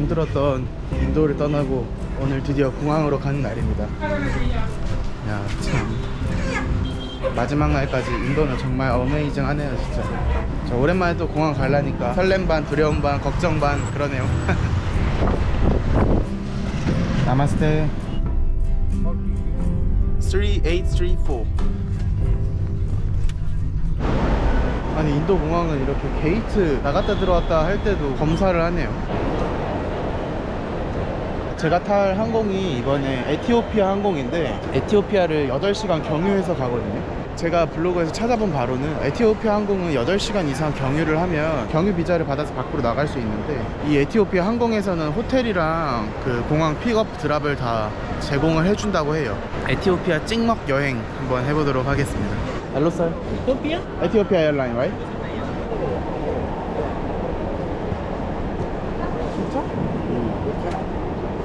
정들었던 인도를 떠나고 오늘 드디어 공항으로 가는 날입니다. 야, 참. 마지막 날까지 인도는 정말 어메이징하네요, 진짜. 저 오랜만에 또 공항 가려니까 설렘 반, 두려움 반, 걱정 반 그러네요. 나마스테. 3834. 아니 인도 공항은 이렇게 게이트 나갔다 들어왔다 할 때도 검사를 하네요. 제가 탈 항공이 이번에 에티오피아 항공인데 에티오피아를 8시간 경유해서 가거든요. 제가 블로그에서 찾아본 바로는 에티오피아 항공은 8시간 이상 경유를 하면 경유 비자를 받아서 밖으로 나갈 수 있는데 이 에티오피아 항공에서는 호텔이랑 그 공항 픽업 드랍을 다 제공을 해준다고 해요. 에티오피아 찍먹 여행 한번 해보도록 하겠습니다. Hello sir. Ethiopia? Ethiopia airline, right? 진짜?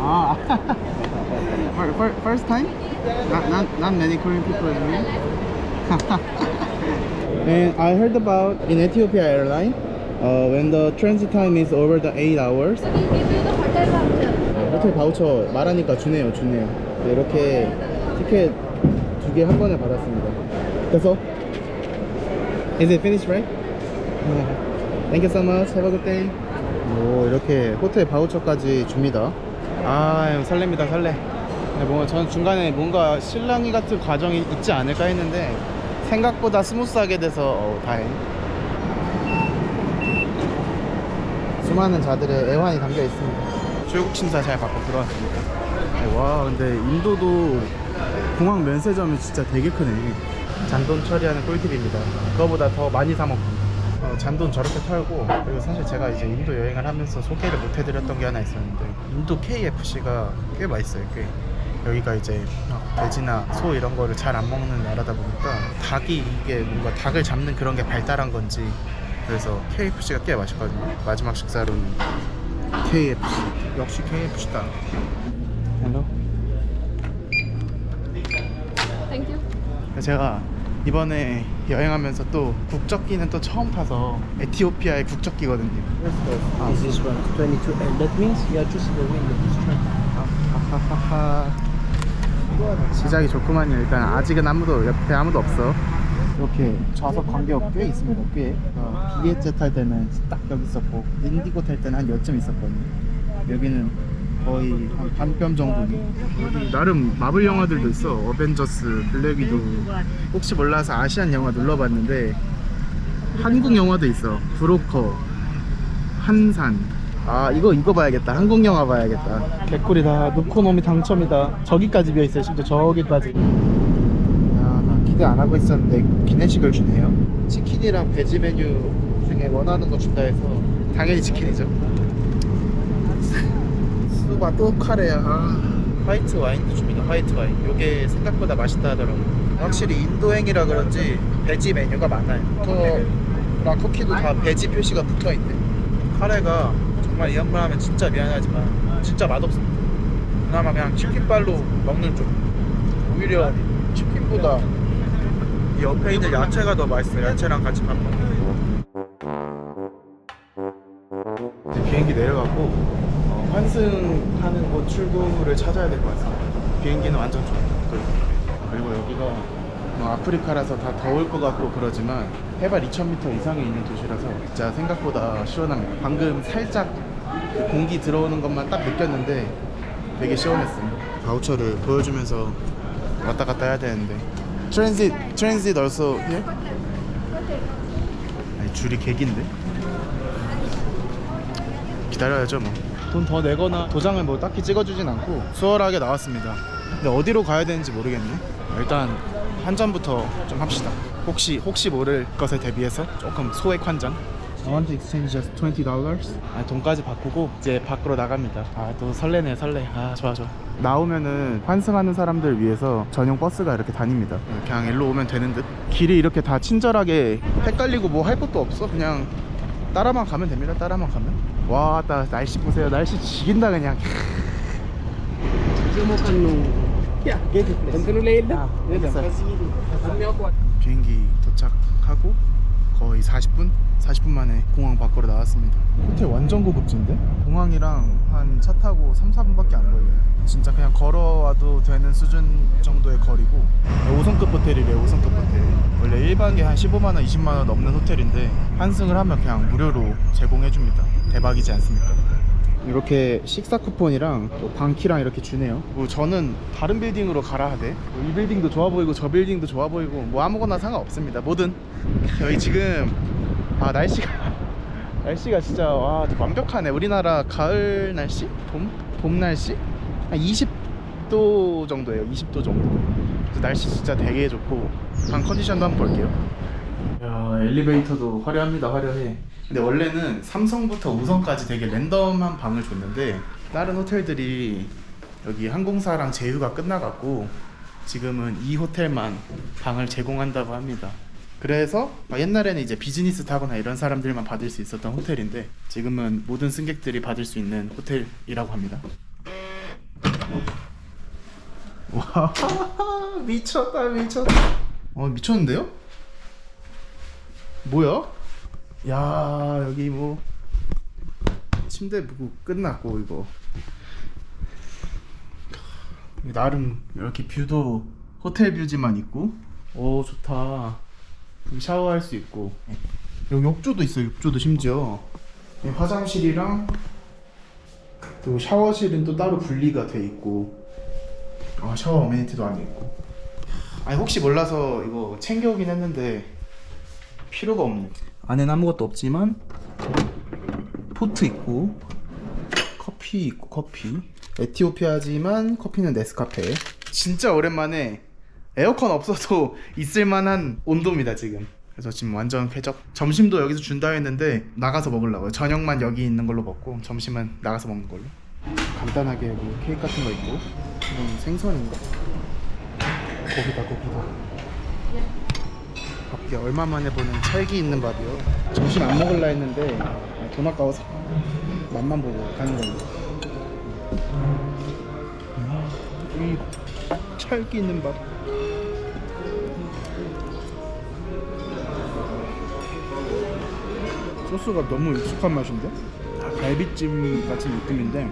아, for, for, first time? Not, not, not many Korean people as me. and I heard about in Ethiopia airline, uh, when the transit time is over the 8 hours. 호텔 바우처 말하니까 주네요, 주네요. 네, 이렇게 티켓 두 개 한 번에 받았습니다. 됐어? Is it finished, right? Thank you so much. Have a good day. 오, 이렇게 호텔 바우처까지 줍니다. 아, 설렙니다, 설레. 근데 뭔가 전 중간에 뭔가 실랑이 같은 과정이 있지 않을까 했는데 생각보다 스무스하게 돼서 어, 다행. 수많은 자들의 애환이 담겨 있습니다. 출국 심사 잘 받고 들어왔습니다. 네, 와, 근데 인도도 공항 면세점이 진짜 되게 크네. 잔돈 처리하는 꿀팁입니다. 그거보다 더 많이 사 먹기. 어, 잔돈 저렇게 털고 그리고 사실 제가 이제 인도 여행을 하면서 소개를 못 해드렸던 게 하나 있었는데 인도 KFC가 꽤 맛있어요. 꽤 여기가 이제 막 돼지나 소 이런 거를 잘 안 먹는 나라다 보니까 닭이 이게 뭔가 닭을 잡는 그런 게 발달한 건지 그래서 KFC가 꽤 맛있거든요. 마지막 식사로는 KFC 역시 KFC다. 헬로. Thank you. 제가 이번에 여행하면서 또 국적기는 또 처음 타서 에티오피아의 국적기거든요. 아, This is one 22 and that means you are choosing the window this train. 하하하하. 시작이 좋구만요. 일단 아직은 아무도 옆에 아무도 없어. 이렇게 좌석 간격 꽤 있습니다. 꽤. 어, 비에제 탈 때는 딱 여기 있었고 인디고 탈 때는 한 여쯤 있었거든요. 여기는 거의 한 반뼘 정도. 여기 나름 마블 영화들도 있어. 어벤져스, 블랙 위도. 혹시 몰라서 아시안 영화 눌러봤는데 한국 영화도 있어. 브로커, 한산. 아 이거 이거 봐야겠다. 한국 영화 봐야겠다. 개꿀이다. 누코노미 당첨이다. 저기까지 비어 있어요. 심지어 저기까지. 야나 기대 안 하고 있었는데 기내식을 주네요. 치킨이랑 베지 메뉴 중에 원하는 거 준다 해서 당연히 치킨이죠. 수바 또 카레야. 아, 화이트 와인도 줍니다. 화이트 와인. 요게 생각보다 맛있다 하더라고. 확실히 인도행이라 그런지 베지 메뉴가 많아요. 토랑 쿠키도 다 베지 표시가 붙어 있대. 카레가 정말 이 양반 하면 진짜 미안하지만 진짜 맛없습니다. 그나마 그냥 치킨발로 먹는 쪽. 오히려 치킨보다 이 옆에 있는 야채가 더 맛있어요. 야채랑 같이 밥 먹는 거. 비행기 내려가고 어, 환승하는 곳 출구를 찾아야 될 것 같습니다. 비행기는 완전 좋아요. 그리고, 그리고 여기가 뭐 아프리카라서 다 더울 것 같고 그러지만 해발 2,000m 이상에 있는 도시라서 진짜 생각보다 시원합니다. 방금 살짝 그 공기 들어오는 것만 딱 느꼈는데 되게 시원했어요. 바우처를 보여주면서 왔다 갔다 해야 되는데 트랜짓 트랜짓 also here? 아니 줄이 개긴데? 기다려야죠 뭐. 돈 더 내거나 도장을 뭐 딱히 찍어주진 않고 수월하게 나왔습니다. 근데 어디로 가야 되는지 모르겠네. 일단 환전부터 좀 합시다. 혹시 혹시 모를 것에 대비해서 조금 소액 환전. I want to exchange just twenty dollars. 아 돈까지 바꾸고 이제 밖으로 나갑니다. 아 또 설레네 설레. 아 좋아 좋아. 나오면은 환승하는 사람들 위해서 전용 버스가 이렇게 다닙니다. 그냥 일로 오면 되는 듯. 길이 이렇게 다 친절하게 헷갈리고 뭐 할 것도 없어. 그냥 따라만 가면 됩니다. 따라만 가면. 와, 나 날씨 보세요. 날씨 지긴다 그냥. 비행기 도착하고 거의 40분? 40분 만에 공항 밖으로 나왔습니다. 호텔 완전 고급진데? 공항이랑 한 차 타고 3, 4분밖에 안 걸려요. 진짜 그냥 걸어와도 되는 수준 정도의 거리고 5성급 호텔이래 5성급 호텔. 원래 1박에 한 15만 원, 20만 원 넘는 호텔인데 한승을 하면 그냥 무료로 제공해 줍니다. 대박이지 않습니까? 이렇게 식사 쿠폰이랑 또 방키랑 이렇게 주네요. 뭐 저는 다른 빌딩으로 가라 하대. 뭐이 빌딩도 좋아 보이고 저 빌딩도 좋아 보이고 뭐 아무거나 상관없습니다. 뭐든 여기 지금 아 날씨가 날씨가 진짜 와 완벽하네. 우리나라 가을 날씨? 봄? 봄 날씨? 한 20도 정도예요. 20도 정도. 그래서 날씨 진짜 되게 좋고 방 컨디션도 한번 볼게요. 야 엘리베이터도 화려합니다 화려해. 근데 원래는 삼성부터 우성까지 되게 랜덤한 방을 줬는데 다른 호텔들이 여기 항공사랑 제휴가 끝나갖고 지금은 이 호텔만 방을 제공한다고 합니다. 그래서 옛날에는 이제 비즈니스 타거나 이런 사람들만 받을 수 있었던 호텔인데 지금은 모든 승객들이 받을 수 있는 호텔이라고 합니다. 와. 미쳤다 미쳤다. 어 미쳤는데요? 뭐야? 야 여기 뭐 침대 뭐 끝났고 이거. 나름 이렇게 뷰도 호텔 뷰지만 있고. 오 좋다. 샤워할 수 있고. 여기 욕조도 있어 욕조도 심지어. 화장실이랑 또 샤워실은 또 따로 분리가 돼 있고. 아 샤워 어메니티도 안에 있고. 아니 혹시 몰라서 이거 챙겨오긴 했는데 필요가 없네. 안에는 아무것도 없지만 포트 있고 커피 있고 커피. 에티오피아지만 커피는 네스카페. 진짜 오랜만에 에어컨 없어도 있을 만한 온도입니다 지금. 그래서 지금 완전 쾌적. 점심도 여기서 준다 했는데 나가서 먹으려고요. 저녁만 여기 있는 걸로 먹고 점심은 나가서 먹는 걸로. 간단하게 여기 케이크 같은 거 있고 이건 생선인가? 고기다 고기다. 밥이 얼마 만에 보는 찰기 있는 밥이요. 점심 안 먹을라 했는데 돈 아까워서 맛만 보고 가는 겁니다. 이 찰기 있는 밥. 소스가 너무 익숙한 맛인데? 갈비찜 같은 느낌인데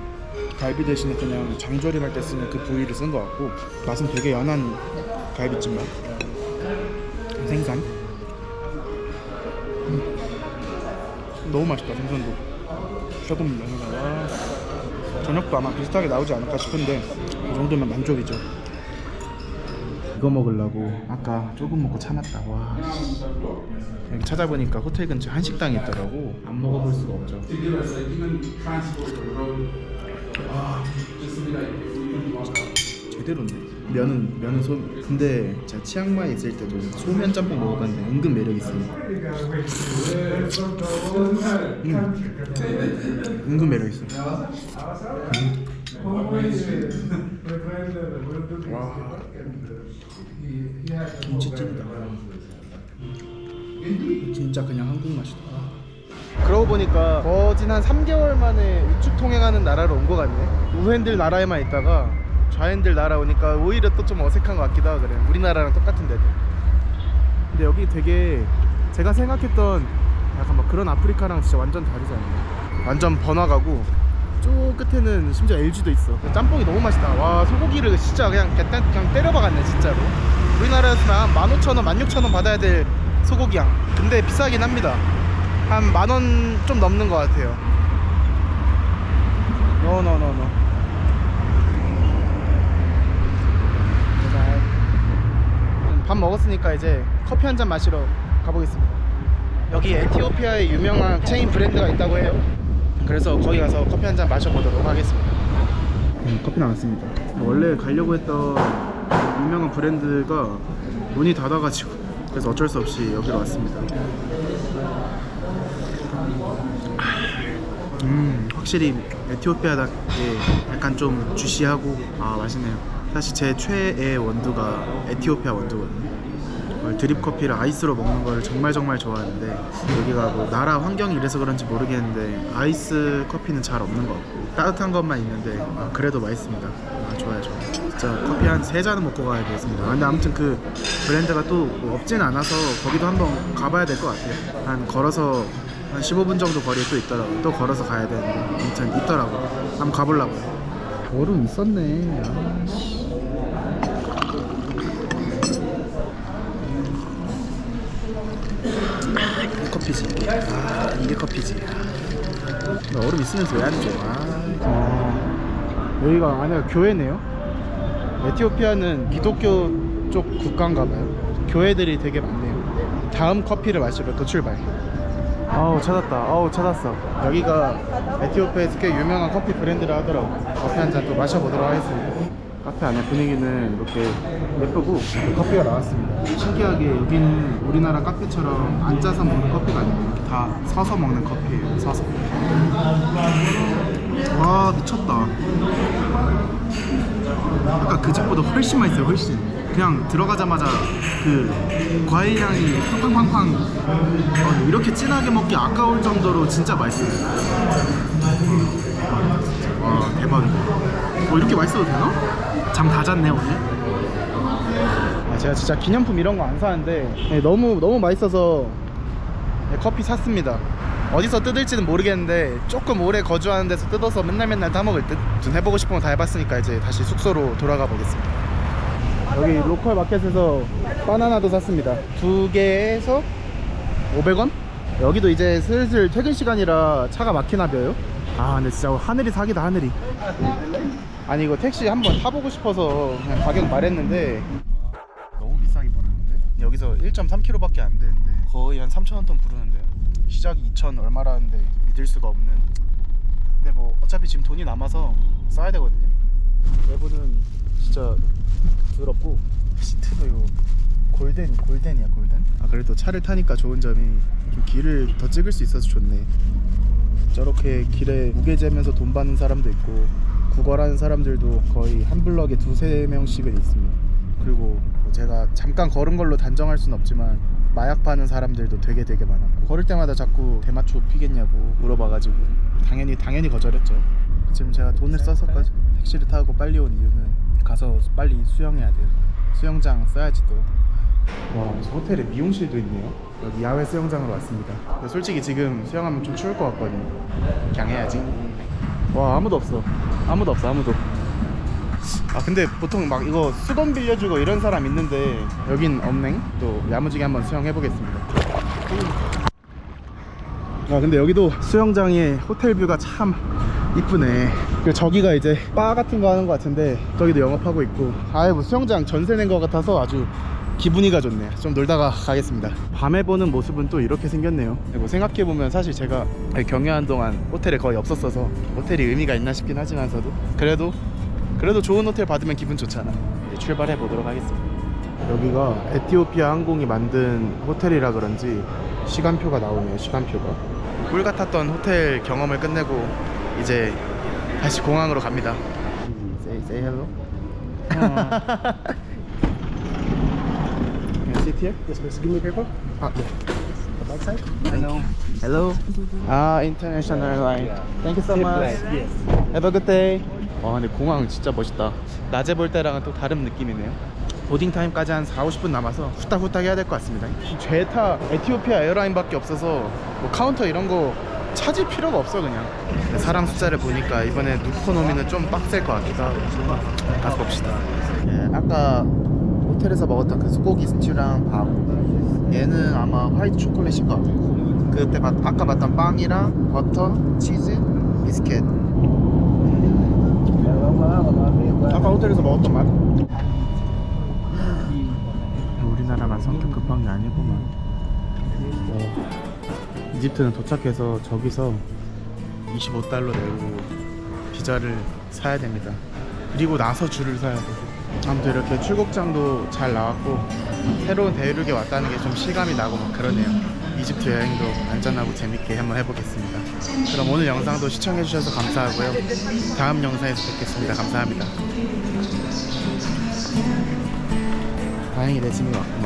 갈비 대신에 그냥 장조림할 때 쓰는 그 부위를 쓴 것 같고 맛은 되게 연한 갈비찜 맛. 생선 너무 맛있다 생선도. 조금 연하다 저녁도 아마 비슷하게 나오지 않을까 싶은데 이 정도면 만족이죠. 이거 먹으려고 아까 조금 먹고 참았다. 와 여기 찾아보니까 호텔 근처 한식당이 있더라고. 안 먹어볼 수가 없죠. 와 제대로네 면은 면은 소 근데 제가 치앙마이 있을 때도 소면 짬뽕 먹어봤는데 은근 매력 있어요. 음. 은근 매력 있어. 음. 와 김치 찐다. 진짜 그냥 한국 맛이다. 그러고 보니까 거진 한 3개월 만에 우측 통행하는 나라로 온 것 같네. 우핸들 나라에만 있다가 좌핸들 나라 오니까 오히려 또 좀 어색한 것 같기도 하고 그래. 우리나라랑 똑같은데도. 근데 여기 되게 제가 생각했던 약간 막 그런 아프리카랑 진짜 완전 다르지 않나요? 완전 번화가고 저 끝에는 심지어 LG도 있어. 짬뽕이 너무 맛있다. 와 소고기를 진짜 그냥 그냥, 때려박았네 진짜로. 우리나라였으면 한 15,000원, 16,000원 받아야 될 소고기양. 근데 비싸긴 합니다. 한 만 원 좀 넘는 것 같아요. 노노노노. 밥 먹었으니까 이제 커피 한 잔 마시러 가보겠습니다. 여기 에티오피아의 유명한 체인 브랜드가 있다고 해요. 그래서 거기 가서 커피 한 잔 마셔보도록 하겠습니다. 음, 커피 나왔습니다. 원래 가려고 했던 유명한 브랜드가 문이 닫아가지고 그래서 어쩔 수 없이 여기로 왔습니다. 음 확실히 에티오피아답게 약간 좀 주시하고 아 맛있네요 사실 제 최애 원두가 에티오피아 원두거든요 어, 드립 커피를 아이스로 먹는 걸 정말 정말 좋아하는데 여기가 뭐 나라 환경이 이래서 그런지 모르겠는데 아이스 커피는 잘 없는 것 같고 따뜻한 것만 있는데 아, 그래도 맛있습니다 아, 좋아요 좋아요 진짜 커피 한 세 잔은 먹고 가야 되겠습니다. 근데 아무튼 그 브랜드가 또뭐 없진 않아서 거기도 한번 가봐야 될 것 같아요. 한 걸어서 한 15분 정도 거리에 또 있더라고. 또 걸어서 가야 되는데 아무튼 있더라고. 한번 가보려고요. 얼음 있었네. 커피지. 아 이게 커피지. 나 얼음 있으면서 왜 안 줘? 아. 여기가 아니라 교회네요. 에티오피아는 기독교 쪽 국가인가 봐요. 교회들이 되게 많네요. 다음 커피를 마시러 또 출발. 아우 찾았다. 아우 찾았어. 여기가 에티오피아에서 꽤 유명한 커피 브랜드라 하더라고. 커피 한 잔 또 마셔보도록 하겠습니다. 카페 안에 분위기는 이렇게 예쁘고 커피가 나왔습니다. 신기하게 여기는 우리나라 카페처럼 앉아서 먹는 커피가 아니고 이렇게 다 서서 먹는 커피예요. 서서. 와 미쳤다. 아까 그 집보다 훨씬 맛있어요 훨씬 그냥 들어가자마자 그 과일 향이 팡팡팡팡 어, 이렇게 진하게 먹기 아까울 정도로 진짜 맛있어요 와 대박이다 어, 이렇게 맛있어도 되나? 잠 다 잤네 오늘 아, 제가 진짜 기념품 이런 거 안 사는데 네, 너무 너무 맛있어서 네, 커피 샀습니다 어디서 뜯을지는 모르겠는데 조금 오래 거주하는 데서 뜯어서 맨날 맨날 따먹을 듯. 좀 해보고 싶은 거 다 해봤으니까 이제 다시 숙소로 돌아가 보겠습니다. 여기 로컬 마켓에서 바나나도 샀습니다. 두 개에서 500원? 여기도 이제 슬슬 퇴근 시간이라 차가 막히나 벼요. 아 근데 진짜 하늘이 사기다 하늘이. 아니 이거 택시 한번 타보고 싶어서 그냥 가격 말했는데 너무 비싸게 부르는데? 여기서 1.3km밖에 안 되는데 거의 한 3,000원 돈 부르는데요. 시작이 2,000 얼마라는데 믿을 수가 없는. 근데 뭐 어차피 지금 돈이 남아서 써야 되거든요. 외부는 진짜 더럽고 시트도 이거 골덴 골덴이야 골덴. 아 그래도 차를 타니까 좋은 점이 좀 길을 더 찍을 수 있어서 좋네. 저렇게 길에 무게 재면서 돈 받는 사람도 있고 구걸하는 사람들도 거의 한 블럭에 두세 명씩은 있습니다. 그리고 뭐 제가 잠깐 걸은 걸로 단정할 순 없지만 마약 파는 사람들도 되게 되게 많았고 걸을 때마다 자꾸 대마초 피겠냐고 물어봐가지고 당연히 당연히 거절했죠. 지금 제가 돈을 써서까지 택시를 타고 빨리 온 이유는 가서 빨리 수영해야 돼요. 수영장 써야지 또. 와, 호텔에 미용실도 있네요. 여기 야외 수영장으로 왔습니다. 솔직히 지금 수영하면 좀 추울 것 같거든요. 그냥 해야지. 와, 아무도 없어. 아무도 없어, 아무도. 아, 근데 보통 막 이거 수건 빌려주고 이런 사람 있는데 여긴 없네. 또 야무지게 한번 수영해 보겠습니다. 아, 근데 여기도 수영장에 호텔 뷰가 참 이쁘네. 그 저기가 이제 바 같은 거 하는 것 같은데 저기도 영업하고 있고. 아예 뭐 수영장 전세 낸 것 같아서 아주 기분이가 좋네. 좀 놀다가 가겠습니다. 밤에 보는 모습은 또 이렇게 생겼네요. 뭐 생각해 보면 사실 제가 경유한 동안 호텔에 거의 없었어서 호텔이 의미가 있나 싶긴 하지만서도 그래도 그래도 좋은 호텔 받으면 기분 좋잖아. 이제 출발해 보도록 하겠습니다. 여기가 에티오피아 항공이 만든 호텔이라 그런지 시간표가 나오네요. 시간표가. 꿀 같았던 호텔 경험을 끝내고 이제 다시 공항으로 갑니다. Say, say hello. Sit here? Yes, please. Give me paper. 아, 네. Back side. Hello. Hello. 아, international airline. Thank you so much. Yes. Have a good day. 와, 근데 공항 진짜 멋있다. 낮에 볼 때랑은 또 다른 느낌이네요. 보딩 타임까지 한 4, 50분 남아서 후딱후딱 해야 될 것 같습니다. 제타 에티오피아 에어라인밖에 없어서 뭐 카운터 이런 거 찾을 필요가 없어 그냥. 사람 숫자를 보니까 이번에 누코 노미는 좀 빡셀 것 같기도 하고. 가서 봅시다. 예, 아까 호텔에서 먹었던 그 소고기 스튜랑 밥. 얘는 아마 화이트 초콜릿일 것 같아요. 그때 봤- 아까 봤던 빵이랑 버터, 치즈, 비스켓. 아까 호텔에서 먹었던 맛? 우리나라만 성격 급한 게 아니구만. 어, 이집트는 도착해서 저기서 25달러 내고 비자를 사야 됩니다. 그리고 나서 줄을 서야 돼. 아무튼 이렇게 출국장도 잘 나왔고 새로운 대륙에 왔다는 게 좀 실감이 나고 막 그러네요. 이집트 여행도 안전하고 재밌게 한번 해보겠습니다. 그럼 오늘 영상도 시청해주셔서 감사하고요. 다음 영상에서 뵙겠습니다. 감사합니다. 다행히 내 짐이 왔구만.